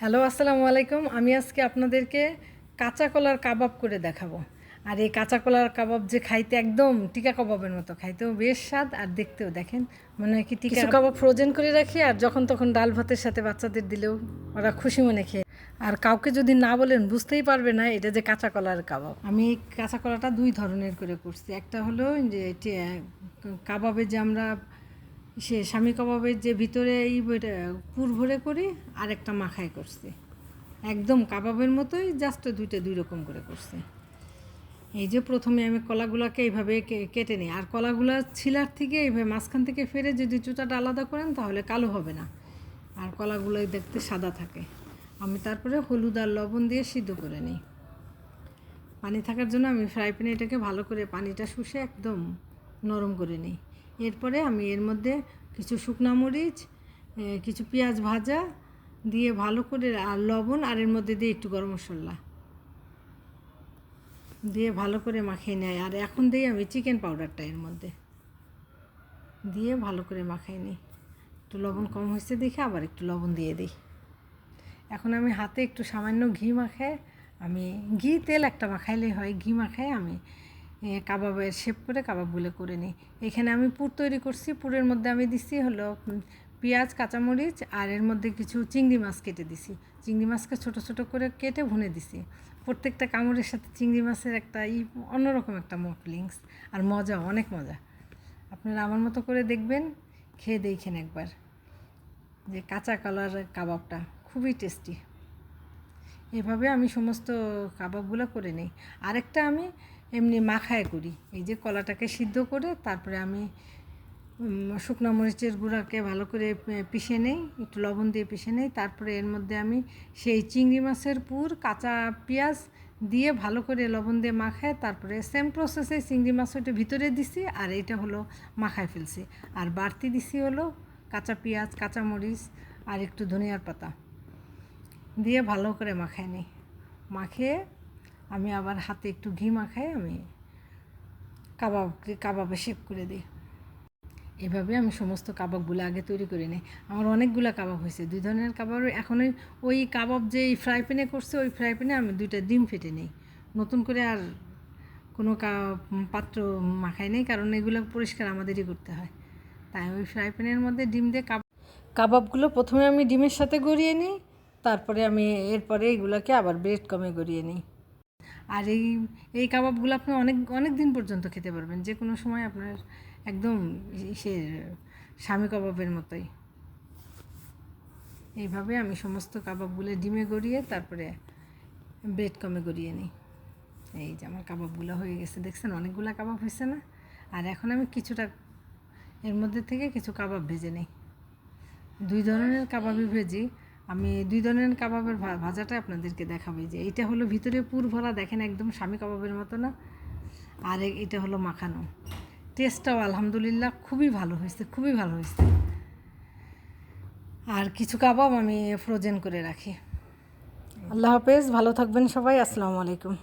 Hello আসসালামু আলাইকুম। আমি আজকে আপনাদেরকে কাঁচা কলার কাবাব করে দেখাবো। আর এই কাঁচা কলার কাবাব যে খাইতে একদম টিকা কাবাবের মতো খাইতেও বেশ স্বাদ আর দেখতেও দেখেন মনে হয় কি টিকা কাবাব ফ্রোজেন করে রাখি আর যখন তখন ডাল ভাতের সাথে বাচ্চাদের দিলেও ওরা খুশি মনে খেয়ে। আর কাউকে যদি না বলেন বুঝতেই পারবে না এটা যে কাঁচা কলার কাবাব। আমি এই কাঁচা কলাটা দুই ধরনের করে করছি। একটা হলো যে কাবাবে যে আমরা সে স্বামী কাবাবের যে ভিতরে এই পুর ভরে করি আর একটা মাখায় করছি। একদম কাবাবের মতোই জাস্ট দুইটা দুই রকম করে করছি। এই যে প্রথমে আমি কলাগুলাকে এইভাবে কেটে নিই। আর কলাগুলো ছিলার থেকে এইভাবে মাঝখান থেকে ফেরে যদি চুটাটা আলাদা করেন, তাহলে কালো হবে না। আর কলাগুলো দেখতে সাদা থাকে। আমি তারপরে হলুদ আর লবণ দিয়ে সিদ্ধ করে নিই। পানি থাকার জন্য আমি ফ্রাই প্যানে এটাকে ভালো করে পানিটা শুষে একদম নরম করে নিই। এরপরে আমি এর মধ্যে কিছু শুকনা মরিচ কিছু পেঁয়াজ ভাজা দিয়ে ভালো করে আর লবণ আর এর মধ্যে দিয়ে একটু গরম মশলা দিয়ে ভালো করে মাখিয়ে নেয়। আর এখন দিই আমি চিকেন পাউডারটা এর মধ্যে দিয়ে ভালো করে মাখিয়ে নিই। একটু লবণ কম হয়েছে দেখে আবার একটু লবণ দিয়ে দিই। এখন আমি হাতে একটু সামান্য ঘি মাখায় আমি ঘি তেল একটা মাখাইলেই হয়, ঘি মাখায় আমি কাবাবের শেপ করে কাবাবগুলো করে নিই। এখানে আমি পুর তৈরি করছি, পুরের মধ্যে আমি দিছি হলো পেঁয়াজ, কাঁচামরিচ, আর এর মধ্যে কিছু চিংড়ি মাছ কেটে দিছি। চিংড়ি মাছকে ছোট ছোট করে কেটে ভুনে দিছি। প্রত্যেকটা কামড়ের সাথে চিংড়ি মাছের একটা ই, অন্যরকম একটা ফিলিংস আর মজা, অনেক মজা। আপনারা আমার মতো করে দেখবেন, খেয়ে দেখেন একবার, যে কাঁচা কলার কাবাবটা, খুবই টেস্টি এভাবে আমি সমস্ত কাবাবগুলো করে নিই। আরেকটা আমি এমনি মাখায় করি। এই যে কলাটাকে সিদ্ধ করে তারপরে আমি শুকনো মরিচের গুঁড়াকে ভালো করে পিষে নেই, একটু লবণ দিয়ে পিষে নেই। তারপরে এর মধ্যে আমি সেই চিংড়ি মাছের পুর, কাঁচা পেঁয়াজ দিয়ে ভালো করে লবণ দিয়ে মাখায়, তারপরে সেম প্রসেসে চিংড়ি মাছ ওইটা ভিতরে দিছি আর এটা হলো মাখায় ফেলছি। আর বাড়তি দিছি হলো কাঁচা পেঁয়াজ, কাঁচা মরিচ আর একটু ধনিয়ার পাতা। দিয়ে ভালো করে মাখায় নিই। মাখিয়ে আমি আবার হাতে একটু ঘি মাখাই আমি কাবাবকে কাবাবে শেপ করে দিই। এভাবে আমি সমস্ত কাবাবগুলো আগে তৈরি করে নিই। আমার অনেকগুলো কাবাব হয়েছে। দুই ধরনের কাবাব এখন ওই কাবাব যে ফ্রাই প্যানে করছে, ওই ফ্রাই প্যানে আমি দুইটা ডিম ফেটে নিই। নতুন করে আর কোনো পাত্র মাখাই নেই, কারণ এগুলো পরিষ্কার আমাদেরই করতে হয়। তাই ওই ফ্রাই প্যানের মধ্যে ডিম দিয়ে কাব কাবাবগুলো প্রথমে আমি ডিমের সাথে গড়িয়ে নিই। তারপরে আমি এরপরে এইগুলোকে আবার ব্রেড কমে গড়িয়ে নিই। আর এই এই কাবাবগুলো আপনি অনেক অনেক দিন পর্যন্ত খেতে পারবেন। যে কোনো সময় আপনার একদম সে স্বামী কাবাবের মতোই। এইভাবে আমি সমস্ত কাবাবগুলো ডিমে গড়িয়ে তারপরে ব্রেড কমে গড়িয়ে নিই। এই যে আমার কাবাবগুলো হয়ে গেছে। দেখছেন? অনেকগুলো কাবাব হয়েছে না? আর এখন আমি কিছুটা এর মধ্যে থেকে কিছু কাবাব ভেজে নিই। দুই ধরনের কাবাবই ভেজি। আমি দুই ধরনের কাবাবের ভাজাটা আপনাদেরকে দেখাবো। যে এইটা হলো ভিতরে পুর ভরা, দেখেন একদম স্বামী কাবাবের মতো না। আর এটা হলো মাখানো। টেস্টটাও আলহামদুলিল্লাহ খুবই ভালো হয়েছে, খুবই ভালো হয়েছে। আর কিছু কাবাব আমি ফ্রোজেন করে রাখি। আল্লাহ হাফেজ, ভালো থাকবেন সবাই, আসসালামু আলাইকুম।